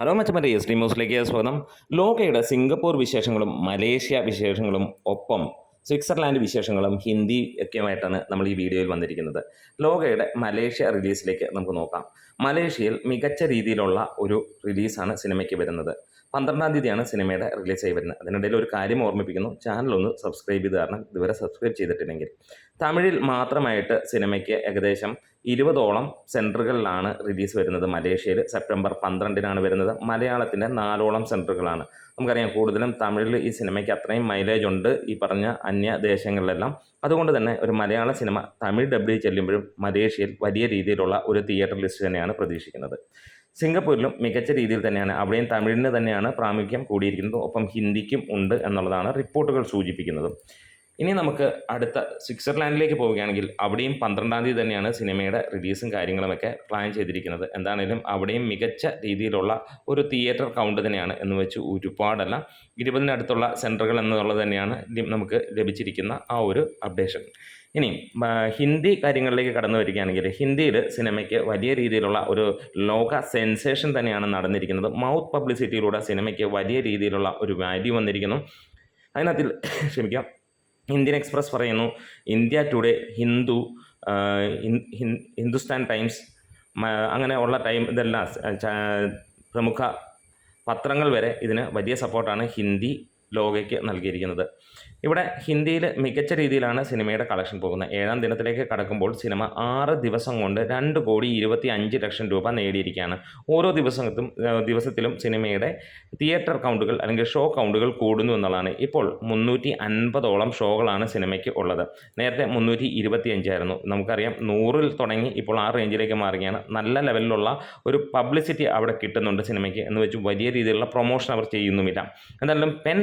Hello മച്ചമ്മന്റെ S D ന്യൂസിലേക്ക് സ്വാഗതം. ലോകയുടെ Singapore വിശേഷങ്ങളും മലേഷ്യ വിശേഷങ്ങളും ഒപ്പം സ്വിറ്റ്സർലാൻഡ് വിശേഷങ്ങളും ഹിന്ദി ഒക്കെയുമായിട്ടാണ് നമ്മൾ ഈ വീഡിയോയിൽ വന്നിരിക്കുന്നത്. ലോകയുടെ മലേഷ്യ റിലീസിലേക്ക് നമുക്ക് നോക്കാം. മലേഷ്യയിൽ മികച്ച രീതിയിലുള്ള ഒരു റിലീസാണ് സിനിമയ്ക്ക് വരുന്നത്. പന്ത്രണ്ടാം തീയതിയാണ് സിനിമയുടെ റിലീസ് ആയി വരുന്നത്. അതിനിടയിൽ ഒരു കാര്യം ഓർമ്മിപ്പിക്കുന്നു. ചാനൽ ഒന്ന് സബ്സ്ക്രൈബ് ചെയ്ത് കാരണം ഇതുവരെ സബ്സ്ക്രൈബ് ചെയ്തിട്ടില്ലെങ്കിൽ. തമിഴിൽ മാത്രമായിട്ട് സിനിമയ്ക്ക് ഏകദേശം ഇരുപതോളം സെന്ററുകളിലാണ് റിലീസ് വരുന്നത്. മലേഷ്യയിൽ സെപ്റ്റംബർ പന്ത്രണ്ടിനാണ് വരുന്നത്. മലയാളത്തിന്റെ നാലോളം സെന്ററുകളാണ് നമുക്കറിയാം കൂടുതലും തമിഴിൽ ഈ സിനിമയ്ക്ക് അത്രയും മൈലേജ് ഉണ്ട്. ഈ പറഞ്ഞ അന്യ ദേശങ്ങളിലെല്ലാം. അതുകൊണ്ട് തന്നെ ഒരു മലയാള സിനിമ തമിഴ് ഡബ്ല്യു ചെല്ലുമ്പോഴും മലേഷ്യയിൽ വലിയ രീതിയിലുള്ള ഒരു തിയേറ്റർ ലിസ്റ്റ് തന്നെയാണ് പ്രതീക്ഷിക്കുന്നത്. സിംഗപ്പൂരിലും മികച്ച രീതിയിൽ തന്നെയാണ് അവിടെയും തമിഴിന് തന്നെയാണ് പ്രാമുഖ്യം കൂടിയിരിക്കുന്നത്. ഒപ്പം ഹിന്ദിക്കും ഉണ്ട് എന്നുള്ളതാണ് റിപ്പോർട്ടുകൾ സൂചിപ്പിക്കുന്നത്. ഇനി നമുക്ക് അടുത്ത സ്വിറ്റ്സർലാൻഡിലേക്ക് പോവുകയാണെങ്കിൽ അവിടെയും പന്ത്രണ്ടാം തീയതി തന്നെയാണ് സിനിമയുടെ റിലീസും കാര്യങ്ങളുമൊക്കെ പ്ലാൻ ചെയ്തിരിക്കുന്നത്. എന്താണേലും അവിടെയും മികച്ച രീതിയിലുള്ള ഒരു തിയേറ്റർ കൗണ്ട് തന്നെയാണ് എന്ന് വെച്ച് ഒരുപാടല്ല ഇരുപതിനടുത്തുള്ള സെന്ററുകൾ എന്നുള്ളത് തന്നെയാണ് നമുക്ക് ലഭിച്ചിരിക്കുന്ന ആ ഒരു അപ്ഡേഷൻ. ഇനി ഹിന്ദി കാര്യങ്ങളിലേക്ക് കടന്നു വരികയാണെങ്കിൽ ഹിന്ദിയിൽ സിനിമയ്ക്ക് വലിയ രീതിയിലുള്ള ഒരു ലോക സെൻസേഷൻ തന്നെയാണ് നടന്നിരിക്കുന്നത്. മൗത്ത് പബ്ലിസിറ്റിയിലൂടെ സിനിമയ്ക്ക് വലിയ രീതിയിലുള്ള ഒരു വാല്യൂ വന്നിരിക്കുന്നു. അതിനകത്തിൽ ക്ഷമിക്കാം ഇന്ത്യൻ എക്സ്പ്രസ് പറയുന്നു India Today Hindu Hindustan Times അങ്ങനെ ഉള്ള ടൈം ഇതെല്ലാം പ്രമുഖ പത്രങ്ങൾ വരെ ഇതിന് വലിയ സപ്പോർട്ടാണ് ഹിന്ദി ലോകയ്ക്ക് നൽകിയിരിക്കുന്നത്. ഇവിടെ ഹിന്ദിയിൽ മികച്ച രീതിയിലാണ് സിനിമയുടെ കളക്ഷൻ പോകുന്നത്. ഏഴാം ദിനത്തിലേക്ക് കടക്കുമ്പോൾ സിനിമ ആറ് ദിവസം കൊണ്ട് രണ്ട് കോടി ഇരുപത്തി അഞ്ച് ലക്ഷം രൂപ നേടിയിരിക്കുകയാണ്. ഓരോ ദിവസത്തും ദിവസത്തിലും സിനിമയുടെ തിയേറ്റർ കൗണ്ടുകൾ അല്ലെങ്കിൽ ഷോ കൗണ്ടുകൾ കൂടുന്നു എന്നുള്ളതാണ്. ഇപ്പോൾ മുന്നൂറ്റി അൻപതോളം ഷോകളാണ് സിനിമയ്ക്ക് ഉള്ളത്. നേരത്തെ മുന്നൂറ്റി ഇരുപത്തി അഞ്ചായിരുന്നു നമുക്കറിയാം നൂറിൽ തുടങ്ങി ഇപ്പോൾ ആ റേഞ്ചിലേക്ക് മാറുകയാണ്. നല്ല ലെവലിലുള്ള ഒരു പബ്ലിസിറ്റി അവിടെ കിട്ടുന്നുണ്ട് സിനിമയ്ക്ക് എന്ന് വെച്ച് വലിയ രീതിയിലുള്ള പ്രൊമോഷൻ അവർ ചെയ്യുന്നുമില്ല. എന്തായാലും പെൻ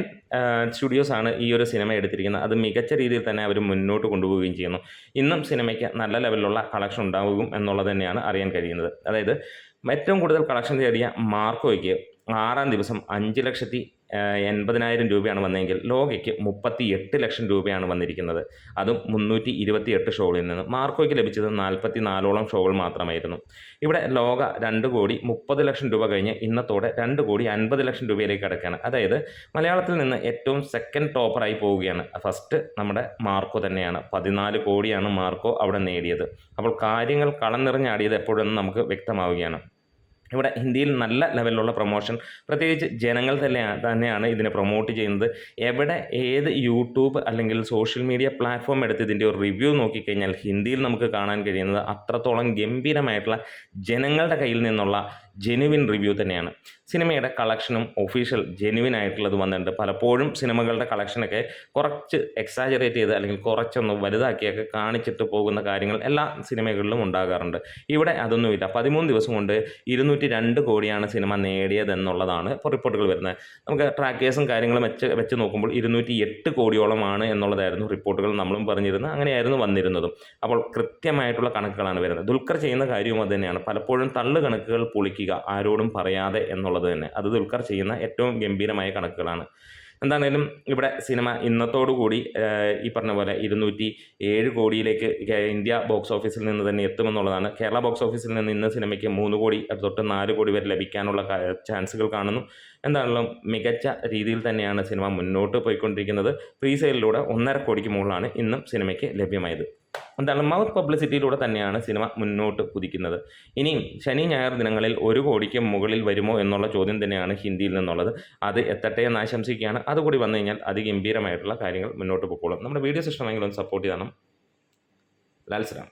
സ്റ്റുഡിയോസ് ആണ് ഈ ഒരു സിനിമ എടുത്തിരിക്കുന്നത്. അത് മികച്ച രീതിയിൽ തന്നെ അവർ മുന്നോട്ട് കൊണ്ടുപോവുകയും ചെയ്യുന്നു. ഇന്നും സിനിമയ്ക്ക് നല്ല ലെവലിലുള്ള കളക്ഷൻ ഉണ്ടാകും എന്നുള്ളത് തന്നെയാണ് അറിയാൻ കഴിയുന്നത്. അതായത് ഏറ്റവും കൂടുതൽ കളക്ഷൻ നേടിയ മാർക്കോയ്ക്ക് ആറാം ദിവസം അഞ്ച് ലക്ഷത്തി എൺപതിനായിരം രൂപയാണ് വന്നതെങ്കിൽ ലോകയ്ക്ക് മുപ്പത്തി എട്ട് ലക്ഷം രൂപയാണ് വന്നിരിക്കുന്നത്. അതും മുന്നൂറ്റി ഇരുപത്തി എട്ട് ഷോകളിൽ നിന്ന്. മാർക്കോയ്ക്ക് ലഭിച്ചത് നാൽപ്പത്തി നാലോളം ഷോകൾ മാത്രമായിരുന്നു. ഇവിടെ ലോക രണ്ട് കോടി മുപ്പത് ലക്ഷം രൂപ കഴിഞ്ഞ് ഇന്നത്തോടെ രണ്ട് കോടി അൻപത് ലക്ഷം രൂപയിലേക്ക് കിടക്കുകയാണ്. അതായത് മലയാളത്തിൽ നിന്ന് ഏറ്റവും സെക്കൻഡ് ടോപ്പറായി പോവുകയാണ്. ഫസ്റ്റ് നമ്മുടെ മാർക്കോ തന്നെയാണ്. പതിനാല് കോടിയാണ് മാർക്കോ അവിടെ നേടിയത്. അപ്പോൾ കാര്യങ്ങൾ കളം നിറഞ്ഞാടിയത് എപ്പോഴെന്ന് നമുക്ക് വ്യക്തമാവുകയാണ്. ഇവിടെ ഹിന്ദിയിൽ നല്ല ലെവലിലുള്ള പ്രൊമോഷൻ. പ്രത്യേകിച്ച് ജനങ്ങൾ തന്നെ തന്നെയാണ് ഇതിനെ പ്രൊമോട്ട് ചെയ്യുന്നത്. എവിടെ ഏത് യൂട്യൂബ് അല്ലെങ്കിൽ സോഷ്യൽ മീഡിയ പ്ലാറ്റ്ഫോം എടുത്ത് ഇതിന്റെ ഒരു റിവ്യൂ നോക്കിക്കഴിഞ്ഞാൽ ഹിന്ദിയിൽ നമുക്ക് കാണാൻ കഴിയുന്നത് അത്രത്തോളം ഗംഭീരമായിട്ടുള്ള ജനങ്ങളുടെ കയ്യിൽ നിന്നുള്ള ജെനുവിൻ റിവ്യൂ തന്നെയാണ്. സിനിമയുടെ കളക്ഷനും ഒഫീഷ്യൽ ജെനുവിൻ ആയിട്ടുള്ളത് വന്നിട്ടുണ്ട്. പലപ്പോഴും സിനിമകളുടെ കളക്ഷനൊക്കെ കുറച്ച് എക്സാജറേറ്റ് ചെയ്ത് അല്ലെങ്കിൽ കുറച്ചൊന്ന് വലുതാക്കിയൊക്കെ കാണിച്ചിട്ട് പോകുന്ന കാര്യങ്ങൾ എല്ലാ സിനിമകളിലും ഉണ്ടാകാറുണ്ട്. ഇവിടെ അതൊന്നുമില്ല. പതിമൂന്ന് ദിവസം കൊണ്ട് ഇരുന്നൂറ്റി രണ്ട് കോടിയാണ് സിനിമ നേടിയതെന്നുള്ളതാണ് ഇപ്പോൾ റിപ്പോർട്ടുകൾ വരുന്നത്. നമുക്ക് ട്രാക്കേഴ്സും കാര്യങ്ങളും വെച്ച് വെച്ച് നോക്കുമ്പോൾ ഇരുന്നൂറ്റി എട്ട് കോടിയോളമാണ് എന്നുള്ളതായിരുന്നു റിപ്പോർട്ടുകൾ നമ്മളും പറഞ്ഞിരുന്നത്. അങ്ങനെയായിരുന്നു വന്നിരുന്നതും. അപ്പോൾ കൃത്യമായിട്ടുള്ള കണക്കുകളാണ് വരുന്നത്. ദുൽഖർ ചെയ്യുന്ന കാര്യവും അത് തന്നെയാണ്. പലപ്പോഴും തള്ളു കണക്കുകൾ പൊളിക്കുക ചെയ്യുക ആരോടും പറയാതെ എന്നുള്ളത് തന്നെ. അത് ദുൽഖർ ചെയ്യുന്ന ഏറ്റവും ഗംഭീരമായ കണക്കുകളാണ്. എന്താണേലും ഇവിടെ സിനിമ ഇന്നത്തോടുകൂടി ഈ പറഞ്ഞ പോലെ ഇരുന്നൂറ്റി ഏഴ് കോടിയിലേക്ക് ഇന്ത്യ ബോക്സ് ഓഫീസിൽ നിന്ന് തന്നെ എത്തുമെന്നുള്ളതാണ്. കേരള ബോക്സ് ഓഫീസിൽ നിന്ന് ഇന്ന് സിനിമയ്ക്ക് മൂന്ന് കോടി തൊട്ട് നാല് കോടി വരെ ലഭിക്കാനുള്ള ചാൻസുകൾ കാണുന്നു. എന്താണെങ്കിലും മികച്ച രീതിയിൽ തന്നെയാണ് സിനിമ മുന്നോട്ട് പോയിക്കൊണ്ടിരിക്കുന്നത്. പ്രീ സെയിലിലൂടെ ഒന്നര കോടിക്ക് മുകളിലാണ് ഇന്നും സിനിമയ്ക്ക് ലഭ്യമായത്. എന്താണ് മൗത്ത് പബ്ലിസിറ്റിയിലൂടെ തന്നെയാണ് സിനിമ മുന്നോട്ട് കുതിക്കുന്നത്. ഇനിയും ശനി ഞായർ ദിനങ്ങളിൽ ഒരു കോടിക്ക് മുകളിൽ വരുമോ എന്നുള്ള ചോദ്യം തന്നെയാണ് ഹിന്ദിയിൽ നിന്നുള്ളത്. അത് എത്തട്ടെ എന്ന് ആശംസിക്കുകയാണ്. അതുകൂടി വന്നു കഴിഞ്ഞാൽ അതിഗംഭീരമായിട്ടുള്ള കാര്യങ്ങൾ മുന്നോട്ട് പോയിക്കോളും നമ്മുടെ വീഡിയോസ് ഒന്ന് സപ്പോർട്ട് ചെയ്യണം ലാൽസലാം